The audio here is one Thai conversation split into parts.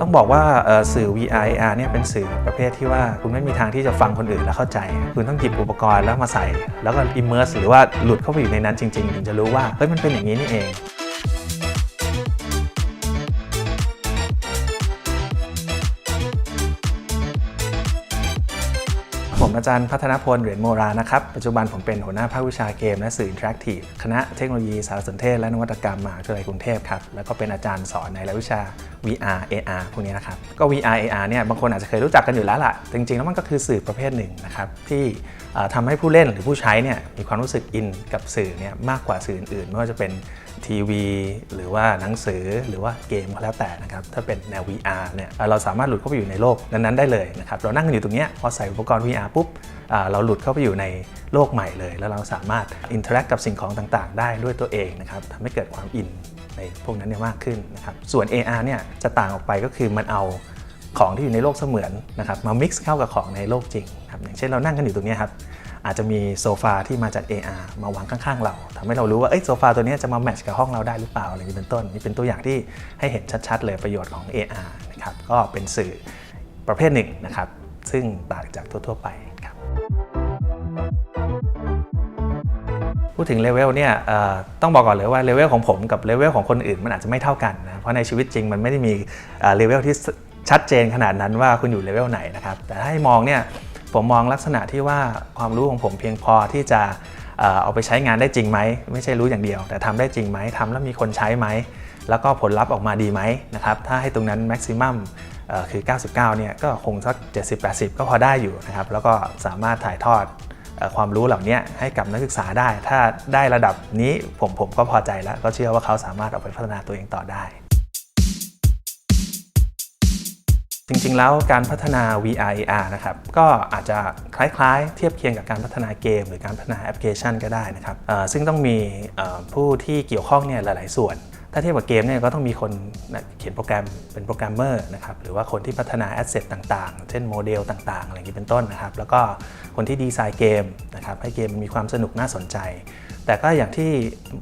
ต้องบอกว่าสื่อ VR AR เนี่ยเป็นสื่อประเภทที่ว่าคุณไม่มีทางที่จะฟังคนอื่นแล้วเข้าใจ คุณต้องหยิบอุปกรณ์แล้วมาใส่ แล้วก็ immerse หรือว่าหลุดเข้าไปอยู่ในนั้นจริง ๆ ถึงจะรู้ว่าเฮ้ยมันเป็นอย่างนี้นี่เอง ผมอาจารย์พัฒนพลเหรียญโมรานะครับ ปัจจุบันผมเป็นหัวหน้าภาควิชาเกมและสื่ออินเทอร์แอคทีฟคณะเทคโนโลยีสารสนเทศและนวัตกรรมมหาวิทยาลัยกรุงเทพครับ แล้วก็เป็นอาจารย์สอนในรายวิชา VR AR พวกนี้นะครับ ก็ VR AR เนี่ยบางคนอาจจะเคยรู้จักกันอยู่แล้วล่ะ จริงๆ แล้วมันก็คือสื่อประเภทหนึ่งนะครับ ที่ทำให้ผู้เล่นหรือผู้ใช้เนี่ยมีความรู้สึกอินกับสื่อเนี่ยมากกว่าสื่ออื่นๆไม่ว่าจะเป็น ทีวี หรือว่าหนังสือหรือว่าเกมก็แล้วแต่นะครับถ้าเป็นแนว VR เนี่ยเราสามารถหลุดเข้าไปอยู่ในโลกนั้นๆได้เลยนะครับเรานั่งกันอยู่ตรงเนี้ยพอใส่อุปกรณ์ VR ปุ๊บเราหลุดเข้าไปอยู่ในโลกใหม่เลย แล้วเราสามารถอินเทอร์แอคกับสิ่งของต่างๆ ได้ด้วยตัวเองนะครับทำให้เกิดความอินในพวกนั้นเนี่ยมากขึ้นนะครับส่วน AR เนี่ยจะต่างออกไปก็คือมันเอาของที่อยู่ในโลกเสมือนนะครับมา mix เข้ากับของในโลกจริงครับอย่างเช่นเรานั่งกันอยู่ตรงนี้ครับ อาจจะมีโซฟาที่มาจาก AR มาวางข้างๆ เราทำให้เรารู้ว่าโซฟาตัวนี้จะมาแมทช์กับห้องเราได้หรือเปล่าอะไรนี้เป็นต้น นี่เป็นตัวอย่างที่ให้เห็นชัดๆ เลยประโยชน์ของ AR นะครับก็เป็นสื่อประเภทหนึ่งนะครับ ซึ่งต่างจากทั่วๆ ไปครับพูดถึงเลเวลเนี่ยต้องบอกก่อนเลยว่าเลเวลของผมกับเลเวลของคนอื่นมันอาจจะไม่เท่ากันนะเพราะในชีวิตจริงมันไม่ได้มีเอ่อเลเวลที่ชัดเจนขนาดนั้นว่าคุณอยู่เลเวลไหนนะครับแต่ถ้าให้มองเนี่ย ผมมองลักษณะที่ว่าความรู้ของผมเพียงพอที่จะเอาไปใช้งานได้จริงไหม ไม่ใช่รู้อย่างเดียว แต่ทำได้จริงไหมทำแล้วมีคนใช้ไหม แล้วก็ผลลัพธ์ออกมาดีไหมนะครับถ้าให้ตรงนั้นแม็กซิมัมคือ 99 เนี่ยก็คงสัก 70-80 ก็พอได้อยู่นะครับแล้วก็สามารถถ่ายทอดอความรู้เหล่านี้ให้กับนักศึกษาได้ ถ้าได้ระดับนี้ผมผมก็พอใจแล้ว ก็เชื่อว่าเขาสามารถเอาไปพัฒนาตัวเองต่อได้ จริงๆ แล้วการพัฒนา VR AR นะครับก็อาจจะคล้ายๆ เทียบเคียงกับการพัฒนาเกม หรือการพัฒนาแอปพลิเคชันก็ได้นะครับซึ่งต้องมีผู้ที่เกี่ยวข้องเนี่ยหลายๆ ส่วน ถ้าเทียบกับเกมเนี่ยก็ต้องมีคนเขียนโปรแกรมเป็นโปรแกรมเมอร์นะครับหรือว่าคนที่พัฒนาแอสเซทต่างๆ เช่นโมเดลต่างๆ อะไรอย่างนี้เป็นต้นนะครับ แล้วก็คนที่ดีไซน์เกมนะครับให้เกมมันมีความสนุกน่าสนใจแต่ก็อย่างที่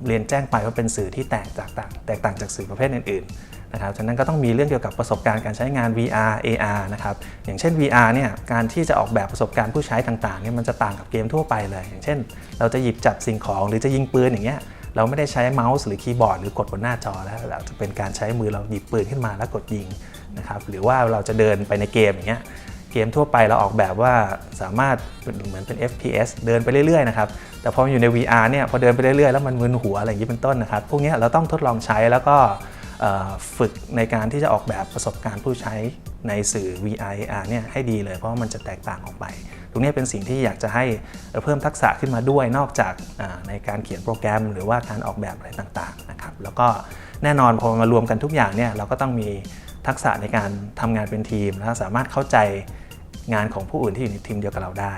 เรียนแจ้งไปว่าเป็นสื่อที่แตกจากต่างแตกต่างจากสื่อประเภทอื่นๆ นะครับฉะนั้นก็ต้องมีเรื่องเกี่ยวกับประสบการณ์การใช้งาน VR AR นะครับ อย่างเช่น VR เนี่ย การที่จะออกแบบประสบการณ์ผู้ใช้ต่างๆเนี่ยมันจะต่างกับเกมทั่วไปเลย อย่างเช่น เราจะหยิบจับสิ่งของหรือจะยิงปืนอย่างเงี้ย เราไม่ได้ใช้เมาส์หรือคีย์บอร์ดหรือกดบนหน้าจอแล้วเราจะเป็นการใช้มือเราหยิบปืนขึ้นมาแล้วกดยิงนะครับ หรือว่าเราจะเดินไปในเกมอย่างเงี้ย เกมทั่วไปเราออกแบบว่าสามารถเหมือนเป็น FPS เดินไปเรื่อยๆนะครับ แต่พออยู่ใน VR เนี่ยพอเดินไปเรื่อยๆแล้วมันมึนหัวอะไรอย่างนี้เป็นต้นนะครับ พวกนี้เราต้องทดลองใช้แล้วก็ ฝึกในการที่จะออกแบบประสบการณ์ผู้ใช้ในสื่อ VR AR เนี่ยให้ดีเลยเพราะว่ามันจะแตกต่างออกไป ตรงนี้เป็นสิ่งที่อยากจะให้เพิ่มทักษะขึ้นมาด้วยนอกจากในการเขียนโปรแกรม หรือว่าการออกแบบอะไรต่างๆนะครับแล้วก็แน่นอนพอมารวมกันทุกอย่างเนี่ยเราก็ต้องมีทักษะในการทำงานเป็นทีม แล้วสามารถเข้าใจงานของผู้อื่นที่อยู่ในทีมเดียวกับเราได้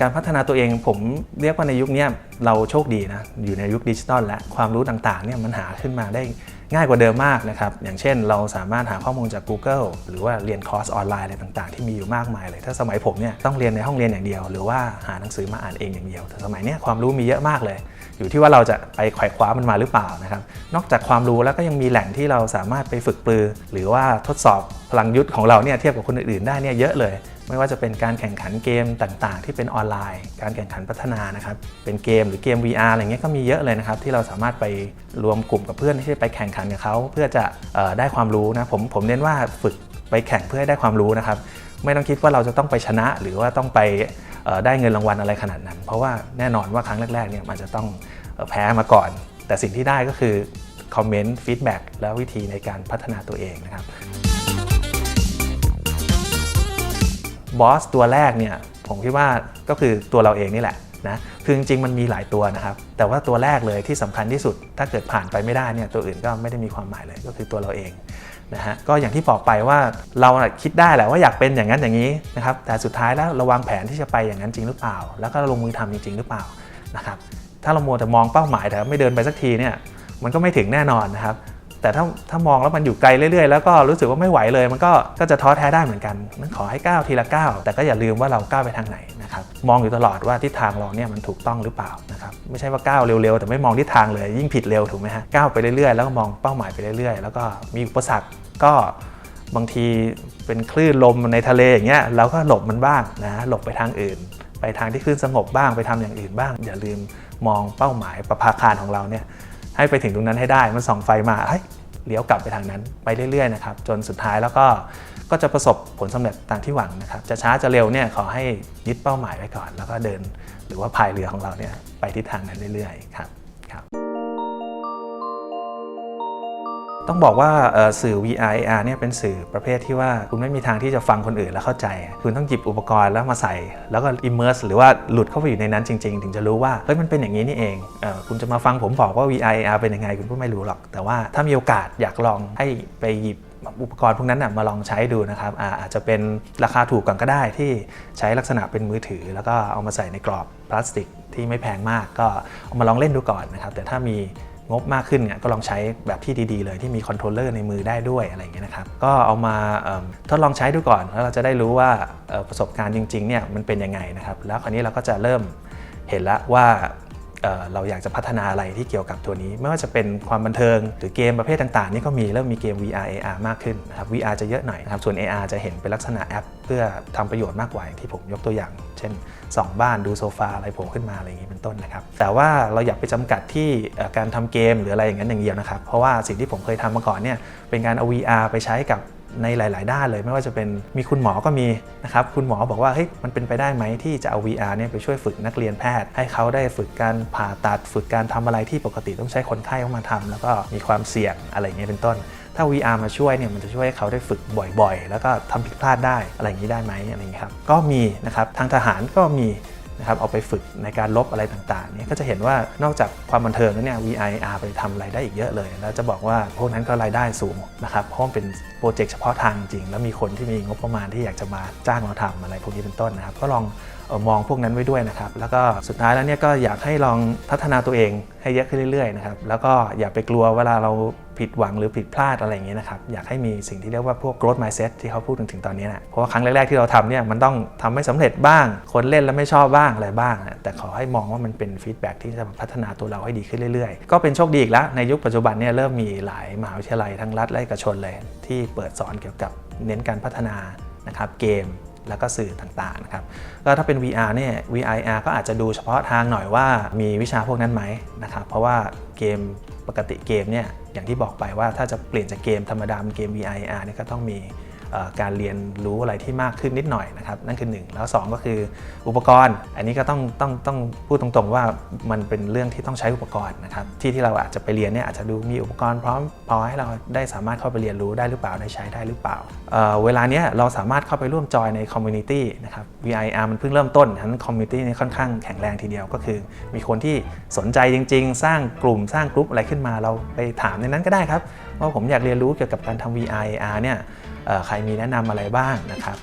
การพัฒนาตัวเองผมเรียกว่าในยุคนี้เราโชคดีนะอยู่ในยุคดิจิตอลและความรู้ต่างๆเนี่ยมันหาขึ้นมาได้ง่ายกว่าเดิมมากนะครับ อย่างเช่นเราสามารถหาข้อมูลจาก Google หรือว่าเรียนคอร์สออนไลน์อะไรต่างๆ ที่มีอยู่มากมายเลย ถ้าสมัยผมเนี่ยต้องเรียนในห้องเรียนอย่างเดียว หรือว่าหาหนังสือมาอ่านเองอย่างเดียว แต่สมัยนี้ความรู้มีเยอะมากเลย อยู่ที่ว่าเราจะไปไขว่คว้ามันมาหรือเปล่านะครับ นอกจากความรู้แล้วก็ยังมีแหล่งที่เราสามารถไปฝึกปรือ หรือว่าทดสอบพลังยุทธ์ของเราเนี่ยเทียบกับคนอื่นๆได้เนี่ยเยอะเลย ไม่ว่าจะเป็นการแข่งขันเกมต่างๆ ที่เป็นออนไลน์ การแข่งขันพัฒนานะครับเป็นเกมหรือเกม VR อะไรเงี้ยก็มีเยอะเลยนะครับที่เราสามารถไปรวมกลุ่มกับเพื่อนที่จะไปแข่งขันกับเขาเพื่อจะออได้ความรู้นะผมผมเน้นว่าฝึกไปแข่งเพื่อให้ได้ความรู้นะครับ ไม่ต้องคิดว่าเราจะต้องไปชนะ หรือว่าต้องไปได้เงินรางวัลอะไรขนาดนั้น เพราะว่าแน่นอนว่าครั้งแรกๆเนี่ยมันจะต้องแพ้มาก่อน แต่สิ่งที่ได้ก็คือคอมเมนต์ฟีดแบ็กและวิธีในการพัฒนาตัวเองนะครับบอสตัวแรกเนี่ยผมคิดว่าก็คือตัวเราเองนี่แหละนะคือจริงๆมันมีหลายตัวนะครับ แต่ว่าตัวแรกเลยที่สำคัญที่สุด ถ้าเกิดผ่านไปไม่ได้เนี่ยตัวอื่นก็ไม่ได้มีความหมายเลยก็คือตัวเราเอง นะฮะก็อย่างที่บอกไปว่าเราคิดได้แหละว่าอยากเป็นอย่างนั้นอย่างนี้นะครับแต่สุดท้ายแล้วเราวางแผนที่จะไปอย่างนั้นจริงหรือเปล่า แล้วก็ลงมือทำจริง ๆ หรือเปล่านะครับถ้าเราโมวแต่มองเป้าหมายแต่ไม่เดินไปสักทีเนี่ยมันก็ไม่ถึงแน่นอนนะครับ แต่ถ้าถ้ามองแล้วมันอยู่ไกลเรื่อยๆ แล้วก็รู้สึกว่าไม่ไหวเลย มันก็ก็จะท้อแท้ได้เหมือนกันนั้นขอให้ก้าวทีละก้าวแต่ก็อย่าลืมว่าเราก้าวไปทางไหนนะครับมองอยู่ตลอดว่าทิศทางเราเนี่ยมันถูกต้องหรือเปล่านะครับไม่ใช่ว่าก้าวเร็วๆ แต่ไม่มองทิศทางเลยยิ่งผิดเร็วถูกไหมฮะก้าวไปเรื่อยๆ แล้วก็มองเป้าหมายไปเรื่อยๆ แล้วก็มีอุปสรรคก็บางทีเป็นคลื่นลมในทะเลอย่างเงี้ยเราก็หลบมันบ้างนะหลบไปทางอื่น ไปทางที่คลื่นสงบบ้างไปทำอย่างอื่นบ้าง อย่าลืมมองเป้าหมายประภาคารของเราเนี่ยให้ไปถึงตรงนั้นให้ได้มันส่องไฟมาเฮ้ย เลี้ยวกลับไปทางนั้นไปเรื่อยๆนะครับจนสุดท้ายแล้วก็ก็จะประสบผลสำเร็จตามที่หวังนะครับ จะช้าจะเร็วเนี่ยขอให้ยึดเป้าหมายไว้ก่อน แล้วก็เดินหรือว่าพายเรือของเราเนี่ยไปทิศทางนั้นเรื่อยๆครับครับ ต้องบอกว่าสื่อ VR AR เนี่ยเป็นสื่อประเภทที่ว่าคุณไม่มีทางที่จะฟังคนอื่นแล้วเข้าใจ คุณต้องหยิบอุปกรณ์แล้วมาใส่ แล้วก็ immerse หรือว่าหลุดเข้าไปอยู่ในนั้นจริง ๆ ถึงจะรู้ว่าเฮ้ยมันเป็นอย่างนี้นี่เองเออคุณจะมาฟังผมบอกว่า VR AR เป็นยังไงคุณก็ไม่รู้หรอก แต่ว่าถ้ามีโอกาสอยากลองให้ไปหยิบอุปกรณ์พวกนั้นนะมาลองใช้ดูนะครับอาอาจจะเป็นราคาถูกก่อนก็ได้ที่ใช้ลักษณะเป็นมือถือ แล้วก็เอามาใส่ในกรอบพลาสติกที่ไม่แพงมากก็เอามาลองเล่นดูก่อนนะครับแต่ถ้ามี งบมากขึ้นเนี่ยก็ลองใช้แบบที่ดี ๆ เลยที่มีคอนโทรลเลอร์ในมือได้ด้วยอะไรอย่างเงี้ยนะครับก็เอามาทดลองใช้ดูก่อน แล้วเราจะได้รู้ว่าประสบการณ์จริงๆเนี่ยมันเป็นยังไงนะครับแล้วคราวนี้เราก็จะเริ่มเห็นแล้วว่า เเราอยากจะพัฒนาอะไรที่เกี่ยวกับตัวนี้ ไม่ว่าจะเป็นความบันเทิง หรือเกมประเภทต่างๆ นี่ก็มีเริ่มมีเกม VR AR มากขึ้นนะครับ VR จะเยอะหน่อยนะครับส่วน AR จะเห็นเป็นลักษณะแอป เพื่อทำประโยชน์มากกว่าอย่างที่ผมยกตัวอย่าง เช่นส่องบ้านดูโซฟาอะไรโผล่ขึ้นมาอะไรอย่างนี้เป็นต้นนะครับ แต่ว่าเราอยากไปจำกัดที่การทำเกมหรืออะไรอย่างนั้นอย่างเดียวนะครับเพราะว่าสิ่งที่ผมเคยทำมาก่อนเนี่ยเป็นการเอา VR ไปใช้กับ ในหลาย ๆ ด้านเลย ไม่ว่าจะเป็นมีคุณหมอก็มีนะครับคุณหมอบอกว่าเฮ้ยมันเป็นไปได้ไหมที่จะเอา VR เนี่ยไปช่วยฝึกนักเรียนแพทย์ ให้เขาได้ฝึกการผ่าตัดฝึกการทำอะไรที่ปกติต้องใช้คนไข้เข้ามาทำแล้วก็มีความเสี่ยงอะไรเงี้ยเป็นต้น ถ้า VR มาช่วยเนี่ยมันจะช่วยให้เขาได้ฝึกบ่อย ๆ แล้วก็ทำผิดพลาดได้อะไรอย่างนี้ได้ไหมอะไรอย่างนี้ครับก็มีนะครับทางทหารก็มี นะครับเอาไปฝึกในการลบอะไรต่างๆเนี่ยก็จะเห็นว่านอกจากความบันเทิงแล้วเนี่ย VR AR ไปทำไรายได้อีกเยอะเลย แล้วจะบอกว่าพวกนั้นก็รายได้สูงนะครับเพราะมันเป็นโปรเจกต์เฉพาะทางจริง แล้วมีคนที่มีงบประมาณที่อยากจะมาจ้างเราทำอะไรพวกนี้เป็นต้นนะครับก็ลอง มองพวกนั้นไว้ด้วยนะครับ แล้วก็สุดท้ายแล้วเนี่ยก็อยากให้ลองพัฒนาตัวเองให้เยอะขึ้นเรื่อยๆนะครับแล้วก็อย่าไปกลัวเวลาเราผิดหวังหรือผิดพลาดอะไรอย่างเงี้ยนะครับอยากให้มีสิ่งที่เรียกว่าพวก growth mindset ที่เขาพูดถึงถึงตอนนี้นะเพราะว่าครั้งแรกๆที่เราทำเนี่ยมันต้องทำไม่สำเร็จบ้าง คนเล่นแล้วไม่ชอบบ้างอะไรบ้าง แต่ขอให้มองว่ามันเป็นฟีดแบ็กที่จะพัฒนาตัวเราให้ดีขึ้นเรื่อยๆ ก็เป็นโชคดีอีกแล้วในยุคปัจจุบันเนี่ยเริ่มมีหลายมหาวิทยาลัยทั้งรัฐและเอกชนเลย ที่เปิดสอนเกี่ยวกับเน้นการพัฒนานะครับเกม แล้วก็สื่อต่างๆนะครับก็ถ้าเป็น VR เนี่ย VIR ก็อาจจะดูเฉพาะทางหน่อยว่ามีวิชาพวกนั้นไหมนะครับเพราะว่าเกมปกติเกมเนี่ยอย่างที่บอกไปว่าถ้าจะเปลี่ยนจากเกมธรรมดาเป็นเกม VIR เนี่ยก็ต้องมี การเรียนรู้อะไรที่มากขึ้นนิดหน่อยนะครับนั่นคือหนึ่งแล้วสองก็คืออุปกรณ์ อันนี้ก็ต้องต้องต้องพูดตรงๆว่ามันเป็นเรื่องที่ต้องใช้อุปกรณ์นะครับที่ที่เราอาจจะไปเรียนเนี่ยอาจจะดูมีอุปกรณ์พร้อมพอให้เราได้สามารถเข้าไปเรียนรู้ได้หรือเปล่าได้ใช้ได้หรือเปล่าเเวลาเนี้ยเราสามารถเข้าไปร่วมจอยในคอมมูนิตี้นะครับ VIR มันเพิ่งเริ่มต้นฉะนั้นคอมมูนิตี้นี่ค่อนข้างแข็งแรงทีเดียวก็คือ มีคนที่สนใจจริง ๆ สร้างกลุ่มสร้างกลุ่มอะไรขึ้นมาเราไปถามในนั้นก็ได้ครับ ว่าผมอยากเรียนรู้เกี่ยวกับการทำ VIR เนี่ยใครมีแนะนำอะไรบ้างนะครับ